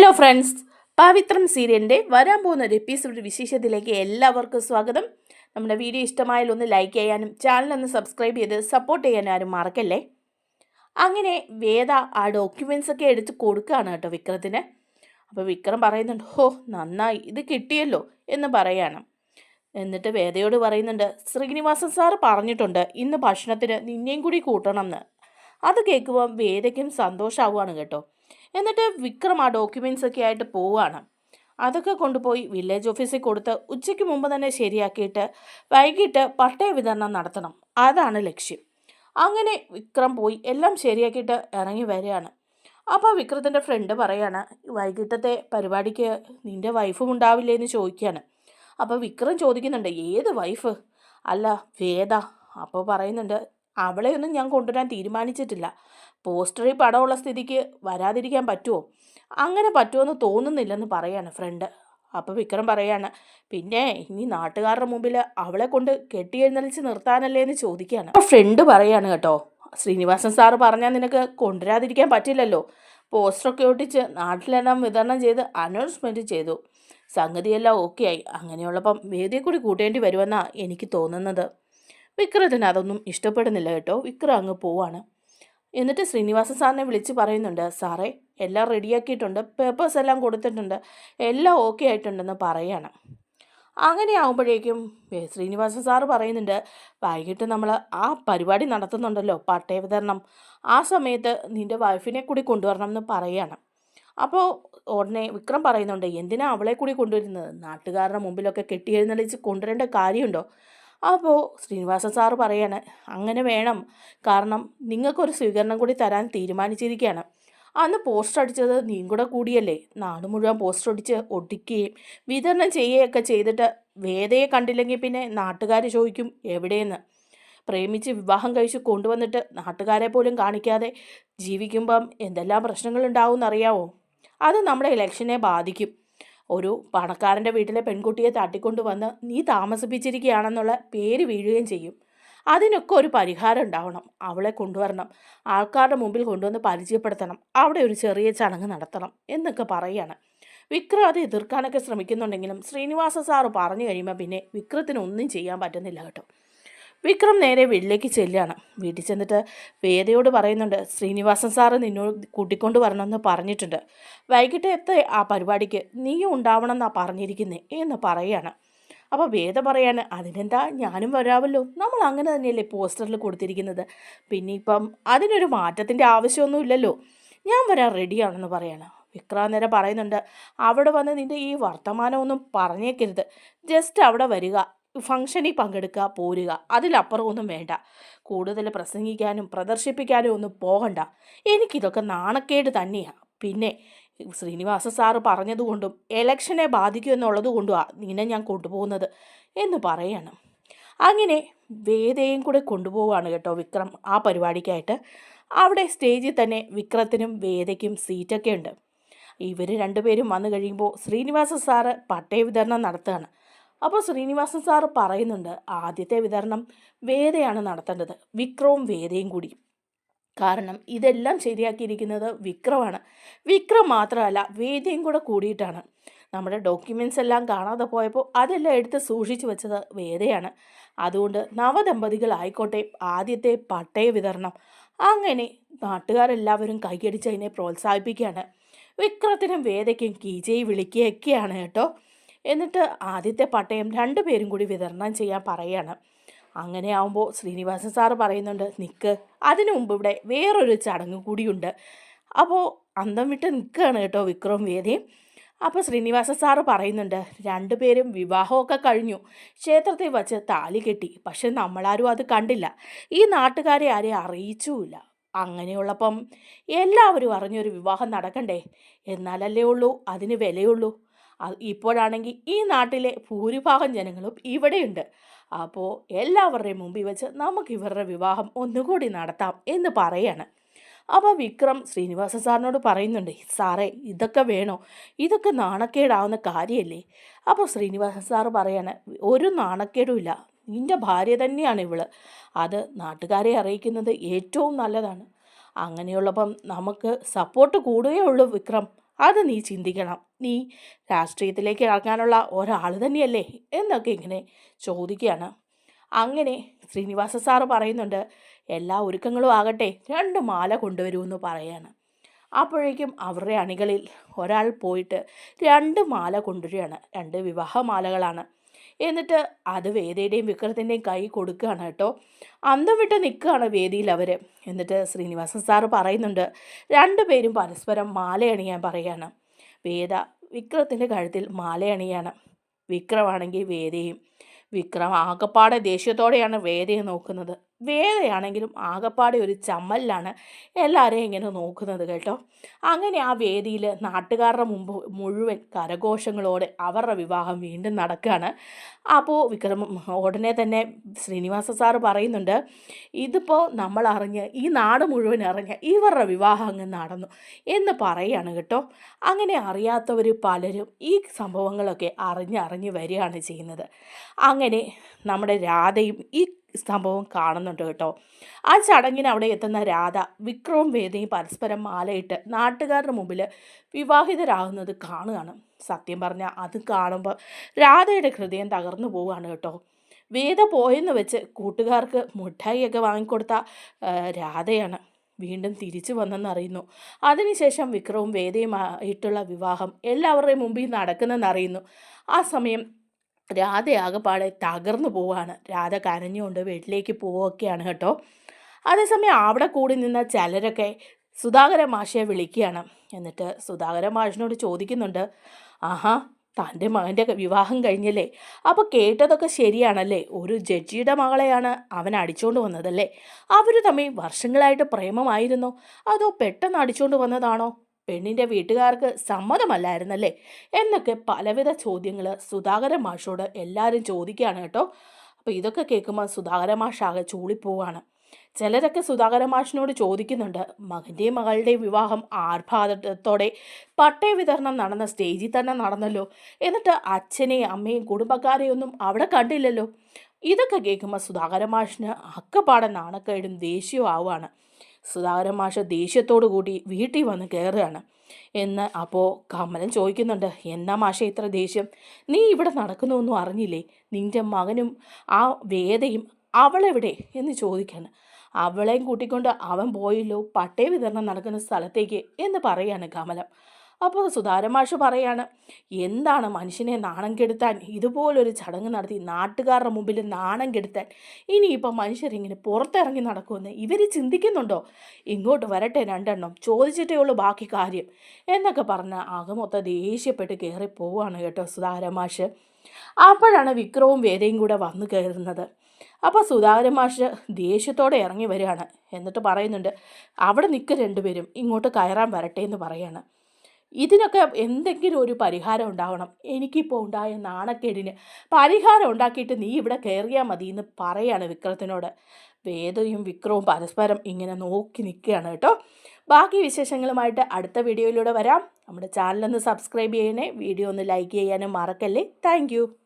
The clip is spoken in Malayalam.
ഹലോ ഫ്രണ്ട്സ് പവിത്രം സീരിയലിന്റെ വരാൻ പോകുന്ന ഒരു എപ്പിസോഡ് വിശേഷത്തിലേക്ക് എല്ലാവർക്കും സ്വാഗതം. നമ്മുടെ വീഡിയോ ഇഷ്ടമായാലും ഒന്ന് ലൈക്ക് ചെയ്യാനും ചാനൽ ഒന്ന് സബ്സ്ക്രൈബ് ചെയ്ത് സപ്പോർട്ട് ചെയ്യാനും ആരും മറക്കല്ലേ? അങ്ങനെ വേദ ആ ഡോക്യുമെൻസ് ഒക്കെ എടുത്ത് കൊടുക്കുകയാണ് കേട്ടോ വിക്രത്തിന്. അപ്പോൾ വിക്രം പറയുന്നുണ്ട് ഹോ നന്നായി ഇത് കിട്ടിയല്ലോ എന്ന് പറയാണ്. എന്നിട്ട് വേദയോട് പറയുന്നുണ്ട് ശ്രീനിവാസൻ സാറ് പറഞ്ഞിട്ടുണ്ട് ഇന്ന് ഭക്ഷണത്തിന് നിന്നെയും കൂടി കൂട്ടണം എന്ന്. അത് കേൾക്കുമ്പോൾ വേദയ്ക്കും സന്തോഷമാവുകയാണ് കേട്ടോ. എന്നിട്ട് വിക്രം ആ ഡോക്യുമെൻസ് ഒക്കെ ആയിട്ട് പോവുകയാണ് അതൊക്കെ കൊണ്ടുപോയി വില്ലേജ് ഓഫീസിൽ കൊടുത്ത് ഉച്ചയ്ക്ക് മുമ്പ് തന്നെ ശരിയാക്കിയിട്ട് വൈകിട്ട് പട്ടയ വിതരണം നടത്തണം. അതാണ് ലക്ഷ്യം. അങ്ങനെ വിക്രം പോയി എല്ലാം ശരിയാക്കിയിട്ട് ഇറങ്ങി വരികയാണ്. അപ്പോൾ വിക്രത്തിന്റെ ഫ്രണ്ട് പറയാണ് വൈകിട്ടത്തെ പരിപാടിക്ക് നിന്റെ വൈഫും ഉണ്ടാവില്ലേ എന്ന് ചോദിക്കുകയാണ്. അപ്പോൾ വിക്രം ചോദിക്കുന്നുണ്ട് ഏത് വൈഫ് അല്ല വേദ. അപ്പോൾ പറയുന്നുണ്ട് അവളെയൊന്നും ഞാൻ കൊണ്ടുവരാൻ തീരുമാനിച്ചിട്ടില്ല. പോസ്റ്ററിൽ പടമുള്ള സ്ഥിതിക്ക് വരാതിരിക്കാൻ പറ്റുമോ അങ്ങനെ പറ്റുമെന്ന് തോന്നുന്നില്ലെന്ന് പറയാണ് ഫ്രണ്ട്. അപ്പോൾ വിക്രം പറയാണ് പിന്നെ ഇനി നാട്ടുകാരുടെ മുമ്പിൽ അവളെ കൊണ്ട് കെട്ടിയെഴുന്നള്ളിച്ച് നിർത്താനല്ലേ എന്ന് ചോദിക്കുകയാണ് അപ്പോൾ ഫ്രണ്ട് പറയാണ് കേട്ടോ ശ്രീനിവാസൻ സാറ് പറഞ്ഞാൽ നിനക്ക് കൊണ്ടുവരാതിരിക്കാൻ പറ്റില്ലല്ലോ. പോസ്റ്ററൊക്കെ ഒട്ടിച്ച് നാട്ടിലെല്ലാം വിതരണം ചെയ്ത് അനൗൺസ്മെന്റ് ചെയ്തു. സംഗതിയെല്ലാം ഓക്കെ ആയി അങ്ങനെയുള്ളപ്പം വേദിയെ കൂടി കൂട്ടേണ്ടി വരുമെന്നാണ് എനിക്ക് തോന്നുന്നത്. വിക്രത്തിന് അതൊന്നും ഇഷ്ടപ്പെടുന്നില്ല കേട്ടോ. വിക്രം അങ്ങ് പോവാണ്. എന്നിട്ട് ശ്രീനിവാസൻ സാറിനെ വിളിച്ച് പറയുന്നുണ്ട് സാറേ എല്ലാം റെഡിയാക്കിയിട്ടുണ്ട് പേപ്പേഴ്സ് എല്ലാം കൊടുത്തിട്ടുണ്ട് എല്ലാം ഓക്കെ ആയിട്ടുണ്ടെന്ന് പറയണം. അങ്ങനെ ആകുമ്പോഴേക്കും ശ്രീനിവാസൻ സാറ് പറയുന്നുണ്ട് വൈകിട്ട് നമ്മൾ ആ പരിപാടി നടത്തുന്നുണ്ടല്ലോ പട്ടയ വിതരണം. ആ സമയത്ത് നിന്റെ വൈഫിനെ കൂടി കൊണ്ടുവരണം എന്ന് പറയാണ്. അപ്പോൾ ഉടനെ വിക്രം പറയുന്നുണ്ട് എന്തിനാ അവളെ കൂടി കൊണ്ടുവരുന്നത്? നാട്ടുകാരുടെ മുമ്പിലൊക്കെ കെട്ടിയെഴുന്നള്ളിച്ച് കൊണ്ടുവരേണ്ട കാര്യമുണ്ടോ? അപ്പോൾ ശ്രീനിവാസൻ സാറ് പറയാണ് അങ്ങനെ വേണം. കാരണം നിങ്ങൾക്കൊരു സ്വീകരണം കൂടി തരാൻ തീരുമാനിച്ചിരിക്കുകയാണ്. അന്ന് പോസ്റ്റർ അടിച്ചത് നീ കൂടെ കൂടിയല്ലേ? നാട് മുഴുവൻ പോസ്റ്റർ അടിച്ച് ഒട്ടിക്കുകയും വിതരണം ചെയ്യുകയൊക്കെ ചെയ്തിട്ട് വേദയെ കണ്ടില്ലെങ്കിൽ പിന്നെ നാട്ടുകാർ ചോദിക്കും എവിടെയെന്ന്? പ്രേമിച്ച് വിവാഹം കഴിച്ച് കൊണ്ടുവന്നിട്ട് നാട്ടുകാരെ പോലും കാണിക്കാതെ ജീവിക്കുമ്പം എന്തെല്ലാം പ്രശ്നങ്ങളുണ്ടാവും എന്നറിയാവോ അത് നമ്മുടെ ഇലക്ഷനെ ബാധിക്കും. ഒരു പണക്കാരന്റെ വീട്ടിലെ പെൺകുട്ടിയെ തട്ടിക്കൊണ്ട് വന്ന് നീ താമസിപ്പിച്ചിരിക്കുകയാണെന്നുള്ള പേര് വീഴുകയും ചെയ്യും. അതിനൊക്കെ ഒരു പരിഹാരം ഉണ്ടാവണം. അവളെ കൊണ്ടുവരണം. ആൾക്കാരുടെ മുമ്പിൽ കൊണ്ടുവന്ന് പരിചയപ്പെടുത്തണം. അവിടെ ഒരു ചെറിയ ചടങ്ങ് നടത്തണം എന്നൊക്കെ പറയുകയാണ് വിക്രം അത് എതിർക്കാനൊക്കെ ശ്രമിക്കുന്നുണ്ടെങ്കിലും ശ്രീനിവാസ സാറ് പറഞ്ഞു കഴിയുമ്പോൾ പിന്നെ വിക്രത്തിന് ഒന്നും ചെയ്യാൻ പറ്റുന്നില്ല കേട്ടോ. വിക്രം നേരെ വീട്ടിലേക്ക് ചെല്ലുകയാണ്. വീട്ടിൽ ചെന്നിട്ട് വേദയോട് പറയുന്നുണ്ട് ശ്രീനിവാസൻ സാറ് നിന്നോട് കൂട്ടിക്കൊണ്ട് വരണമെന്ന് പറഞ്ഞിട്ടുണ്ട്. വൈകിട്ട് എത്ത ആ പരിപാടിക്ക്. നീ ഉണ്ടാവണം എന്നാണ് പറഞ്ഞിരിക്കുന്നത് എന്ന് പറയാണ് അപ്പോൾ വേദ പറയാണ് അതിനെന്താ? ഞാനും വരാമല്ലോ. നമ്മൾ അങ്ങനെ തന്നെയല്ലേ പോസ്റ്ററിൽ കൊടുത്തിരിക്കുന്നത്. പിന്നെ ഇപ്പം അതിനൊരു മാറ്റത്തിന്റെ ആവശ്യമൊന്നുമില്ലല്ലോ ഞാൻ വരാൻ റെഡിയാണെന്ന് പറയാണ്. വിക്രം നേരെ പറയുന്നുണ്ട് അവിടെ വന്ന് നിന്റെ ഈ വർത്തമാനമൊന്നും പറഞ്ഞേക്കരുത്. ജസ്റ്റ് അവിടെ വരിക. ഫംഗ്ഷനിൽ പങ്കെടുക്കുക പോരുക. അതിലപ്പുറം ഒന്നും വേണ്ട. കൂടുതൽ പ്രസംഗിക്കാനും പ്രദർശിപ്പിക്കാനും ഒന്നും പോകണ്ട. എനിക്കിതൊക്കെ നാണക്കേട് തന്നെയാണ് പിന്നെ ശ്രീനിവാസ സാറ് പറഞ്ഞതുകൊണ്ടും എലക്ഷനെ ബാധിക്കും എന്നുള്ളത് കൊണ്ടുമാണ് നിന്നെ ഞാൻ കൊണ്ടുപോകുന്നത് എന്ന് പറയണം. അങ്ങനെ വേദയും കൂടെ കൊണ്ടുപോവാണ് കേട്ടോ വിക്രം ആ പരിപാടിക്കായിട്ട്. അവിടെ സ്റ്റേജിൽ തന്നെ വിക്രത്തിനും വേദയ്ക്കും സീറ്റൊക്കെ ഉണ്ട്. ഇവർ രണ്ടുപേരും വന്നു കഴിയുമ്പോൾ ശ്രീനിവാസ സാറ് പട്ടയ വിതരണം നടത്തുകയാണ്. അപ്പോൾ ശ്രീനിവാസൻ സാറ് പറയുന്നുണ്ട് ആദ്യത്തെ വിതരണം വേദയാണ് നടത്തേണ്ടത്. വിക്രവും വേദയും കൂടി. കാരണം ഇതെല്ലാം ശരിയാക്കിയിരിക്കുന്നത് വിക്രമാണ്. വിക്രം മാത്രമല്ല വേദയും കൂടെ കൂടിയിട്ടാണ്. നമ്മുടെ ഡോക്യുമെൻസ് എല്ലാം കാണാതെ പോയപ്പോൾ അതെല്ലാം എടുത്ത് സൂക്ഷിച്ചു വെച്ചത് വേദയാണ്. അതുകൊണ്ട് നവദമ്പതികളായിക്കോട്ടെ ആദ്യത്തെ പട്ടയ വിതരണം. അങ്ങനെ നാട്ടുകാരെല്ലാവരും കൈയടിച്ച് അതിനെ പ്രോത്സാഹിപ്പിക്കുകയാണ്. വിക്രത്തിനും വേദയ്ക്കും കീജയി വിളിക്കുകയൊക്കെയാണ് കേട്ടോ. എന്നിട്ട് ആദ്യത്തെ പട്ടയം രണ്ടുപേരും കൂടി വിതരണം ചെയ്യാൻ പറയാണ്. അങ്ങനെ ആവുമ്പോൾ ശ്രീനിവാസൻ സാറ് പറയുന്നുണ്ട് നിൽക്ക് അതിനു മുമ്പ് ഇവിടെ വേറൊരു ചടങ്ങ് കൂടിയുണ്ട്. അപ്പോൾ അന്തം വിട്ട് നിൽക്കുകയാണ് കേട്ടോ വിക്രം വേദി. അപ്പോൾ ശ്രീനിവാസ സാറ് പറയുന്നുണ്ട് രണ്ടുപേരും വിവാഹമൊക്കെ കഴിഞ്ഞു. ക്ഷേത്രത്തിൽ വച്ച് താലി കെട്ടി. പക്ഷെ നമ്മളാരും അത് കണ്ടില്ല. ഈ നാട്ടുകാരെ ആരെയും അറിയിച്ചുമില്ല അങ്ങനെയുള്ളപ്പം എല്ലാവരും അറിഞ്ഞൊരു വിവാഹം നടക്കണ്ടേ? എന്നാലല്ലേ ഉള്ളൂ അതിന് വിലയുള്ളൂ. ഇപ്പോഴാണെങ്കിൽ ഈ നാട്ടിലെ ഭൂരിഭാഗം ജനങ്ങളും ഇവിടെയുണ്ട്. അപ്പോൾ എല്ലാവരുടെയും മുമ്പിൽ വെച്ച് നമുക്ക് ഇവരുടെ വിവാഹം ഒന്നുകൂടി നടത്താം എന്ന് പറയാണ്. അപ്പോൾ വിക്രം ശ്രീനിവാസ സാറിനോട് പറയുന്നുണ്ട് സാറേ ഇതൊക്കെ വേണോ? ഇതൊക്കെ നാണക്കേടാവുന്ന കാര്യമല്ലേ അപ്പോൾ ശ്രീനിവാസ സാറ് പറയാണ് ഒരു നാണക്കേടുമില്ല നിന്റെ ഭാര്യ തന്നെയാണ് ഇവൾ. അത് നാട്ടുകാരെ അറിയിക്കുന്നത് ഏറ്റവും നല്ലതാണ്. അങ്ങനെയുള്ളപ്പം നമുക്ക് സപ്പോർട്ട് കൂടുകയേ ഉള്ളൂ വിക്രം. അത് നീ ചിന്തിക്കണം. നീ രാഷ്ട്രീയത്തിലേക്ക് ഇറങ്ങാനുള്ള ഒരാൾ തന്നെയല്ലേ? എന്നൊക്കെ ഇങ്ങനെ ചോദിക്കുകയാണ്. അങ്ങനെ ശ്രീനിവാസ സാറ് പറയുന്നുണ്ട് എല്ലാ ഒരുക്കങ്ങളും ആകട്ടെ രണ്ട് മാല കൊണ്ടുവരുമെന്ന് പറയാണ്. അപ്പോഴേക്കും അവരുടെ അണികളിൽ ഒരാൾ പോയിട്ട് രണ്ട് മാല കൊണ്ടുവരികയാണ്. രണ്ട് വിവാഹമാലകളാണ്. എന്നിട്ട് അത് വേദിയുടെയും വിക്രത്തിന്റെയും കൈ കൊടുക്കുകയാണ് കേട്ടോ. അന്തം വിട്ട് നിൽക്കുകയാണ് വേദിയിൽ അവർ എന്നിട്ട് ശ്രീനിവാസൻ സാറ് പറയുന്നുണ്ട് രണ്ടുപേരും പരസ്പരം മാലയണിയാൻ പറയുകയാണ്. വേദ വിക്രത്തിന്റെ കഴുത്തിൽ മാലയണിയാണ്. വിക്രമാണെങ്കിൽ വേദയും. വിക്രം ആകപ്പാടെ ദേഷ്യത്തോടെയാണ് വേദയെ നോക്കുന്നത്. വേദയാണെങ്കിലും ആകപ്പാടെ ഒരു ചമ്മലിലാണ് എല്ലാവരെയും ഇങ്ങനെ നോക്കുന്നത് കേട്ടോ. അങ്ങനെ ആ വേദിയിൽ നാട്ടുകാരുടെ മുമ്പ് മുഴുവൻ കരഘോഷങ്ങളോടെ അവരുടെ വിവാഹം വീണ്ടും നടക്കുകയാണ്. അപ്പോൾ വിക്രമ ഉടനെ തന്നെ ശ്രീനിവാസ സാറ് പറയുന്നുണ്ട് ഇതിപ്പോൾ നമ്മൾ അറിഞ്ഞ് ഈ നാട് മുഴുവൻ അറിഞ്ഞ് ഇവരുടെ വിവാഹം അങ്ങ് നടന്നു എന്ന് പറയുകയാണ് കേട്ടോ. അങ്ങനെ അറിയാത്തവർ പലരും ഈ സംഭവങ്ങളൊക്കെ അറിഞ്ഞ് അറിഞ്ഞ് വരികയാണ് ചെയ്യുന്നത്. അങ്ങനെ നമ്മുടെ രാധയും ഈ സംഭവം കാണുന്നുണ്ട് കേട്ടോ. ആ ചടങ്ങിന് അവിടെ എത്തുന്ന രാധ വിക്രവും വേദയും പരസ്പരം മാലയിട്ട് നാട്ടുകാരുടെ മുമ്പിൽ വിവാഹിതരാകുന്നത് കാണുകയാണ്. സത്യം പറഞ്ഞാൽ അത് കാണുമ്പോൾ രാധയുടെ ഹൃദയം തകർന്നു പോവുകയാണ് കേട്ടോ. വേദ പോയെന്ന് വെച്ച് കൂട്ടുകാർക്ക് മിഠായിയൊക്കെ വാങ്ങിക്കൊടുത്ത രാധയാണ് വീണ്ടും തിരിച്ചു വന്നെന്നറിയുന്നു അതിനുശേഷം വിക്രവും വേദയുമായിട്ടുള്ള വിവാഹം എല്ലാവരുടെയും മുമ്പിൽ നടക്കുന്നെന്നറിയുന്നു ആ സമയം രാധയാകെപ്പാടെ തകർന്നു പോവുകയാണ് രാധ കരഞ്ഞുകൊണ്ട് വീട്ടിലേക്ക് പോവുകയൊക്കെയാണ് കേട്ടോ. അതേസമയം അവിടെ കൂടി നിന്ന ചിലരൊക്കെ സുധാകര മാഷയെ വിളിക്കുകയാണ്. എന്നിട്ട് സുധാകര മാഷിനോട് ചോദിക്കുന്നുണ്ട് ആഹാ തന്റെ മകന്റെ വിവാഹം കഴിഞ്ഞല്ലേ? അപ്പോൾ കേട്ടതൊക്കെ ശരിയാണല്ലേ? ഒരു ജഡ്ജിയുടെ മകളെയാണ് അവൻ അടിച്ചുകൊണ്ട് വന്നതല്ലേ? അവർ തമ്മിൽ വർഷങ്ങളായിട്ട് പ്രേമമായിരുന്നോ? അതോ പെട്ടെന്ന് അടിച്ചുകൊണ്ട് വന്നതാണോ? പെണ്ണിന്റെ വീട്ടുകാർക്ക് സമ്മതമല്ലായിരുന്നല്ലേ? എന്നൊക്കെ പലവിധ ചോദ്യങ്ങൾ സുധാകരൻ മാഷോട് എല്ലാവരും ചോദിക്കുകയാണ് കേട്ടോ. അപ്പോൾ ഇതൊക്കെ കേൾക്കുമ്പോൾ സുധാകര മാഷാകെ ചൂളിപ്പോവാണ്. ചിലരൊക്കെ സുധാകര മാഷിനോട് ചോദിക്കുന്നുണ്ട് മകന്റെയും മകളുടെയും വിവാഹം ആർഭാദത്തോടെ പട്ടയ വിതരണം നടന്ന സ്റ്റേജിൽ തന്നെ നടന്നല്ലോ? എന്നിട്ട് അച്ഛനെയും അമ്മയും കുടുംബക്കാരെയും ഒന്നും അവിടെ കണ്ടില്ലല്ലോ? ഇതൊക്കെ കേൾക്കുമ്പോൾ സുധാകര മാഷിന് അക്കപ്പാടെ നാണക്കേടും ദേഷ്യവും ആവുകയാണ്. സുധാകരൻ മാഷ് ദേഷ്യത്തോടു കൂടി വീട്ടിൽ വന്ന് കയറുകയാണ്. എന്ന് അപ്പോൾ കമലൻ ചോദിക്കുന്നുണ്ട്. എന്നാ മാഷ ഇത്ര ദേഷ്യം? നീ ഇവിടെ നടക്കുന്നൊന്നും അറിഞ്ഞില്ലേ? നിന്റെ മകനും ആ വേദയും അവളെവിടെ? എന്ന് ചോദിക്കാണ്. അവളെയും കൂട്ടിക്കൊണ്ട് അവൻ പോയല്ലോ പട്ടയ വിതരണം നടക്കുന്ന സ്ഥലത്തേക്ക് എന്ന് പറയാണ് കമലം. അപ്പോൾ സുധാരമാഷ് പറയാണ് എന്താണ് മനുഷ്യനെ നാണം കെടുത്താൻ? ഇതുപോലൊരു ചടങ്ങ് നടത്തി നാട്ടുകാരുടെ മുമ്പിൽ നാണം കെടുത്താൻ. ഇനിയിപ്പോൾ മനുഷ്യരിങ്ങനെ പുറത്തിറങ്ങി നടക്കുമെന്ന് ഇവർ ചിന്തിക്കുന്നുണ്ടോ? ഇങ്ങോട്ട് വരട്ടെ രണ്ടെണ്ണം ചോദിച്ചിട്ടേ ഉള്ളൂ ബാക്കി കാര്യം. എന്നൊക്കെ പറഞ്ഞ് അകമൊത്ത ദേഷ്യപ്പെട്ട് കയറി പോവാണ് കേട്ടോ സുധാരമാഷ് അപ്പോഴാണ് വിക്രവും വേദയും കൂടെ വന്നു കയറുന്നത്. അപ്പോൾ സുധാകരൻ മാഷ് ദേഷ്യത്തോടെ ഇറങ്ങി വരികയാണ്. എന്നിട്ട് പറയുന്നുണ്ട് അവിടെ നിൽക്കുക രണ്ടുപേരും ഇങ്ങോട്ട് കയറാൻ വരട്ടെ എന്ന് പറയാണ്. ഇതിനൊക്കെ എന്തെങ്കിലും ഒരു പരിഹാരം ഉണ്ടാവണം. എനിക്കിപ്പോൾ ഉണ്ടായ നാണക്കേടിന് പരിഹാരം ഉണ്ടാക്കിയിട്ട് നീ ഇവിടെ കയറിയാൽ മതി എന്ന് പറയാണ് വിക്രത്തിനോട്. വേദയും വിക്രവും പരസ്പരം ഇങ്ങനെ നോക്കി നിൽക്കുകയാണ് കേട്ടോ. ബാക്കി വിശേഷങ്ങളുമായിട്ട് അടുത്ത വീഡിയോയിലൂടെ വരാം. നമ്മുടെ ചാനലൊന്ന് സബ്സ്ക്രൈബ് ചെയ്യണേ വീഡിയോ ഒന്ന് ലൈക്ക് ചെയ്യാനും മറക്കല്ലേ. താങ്ക്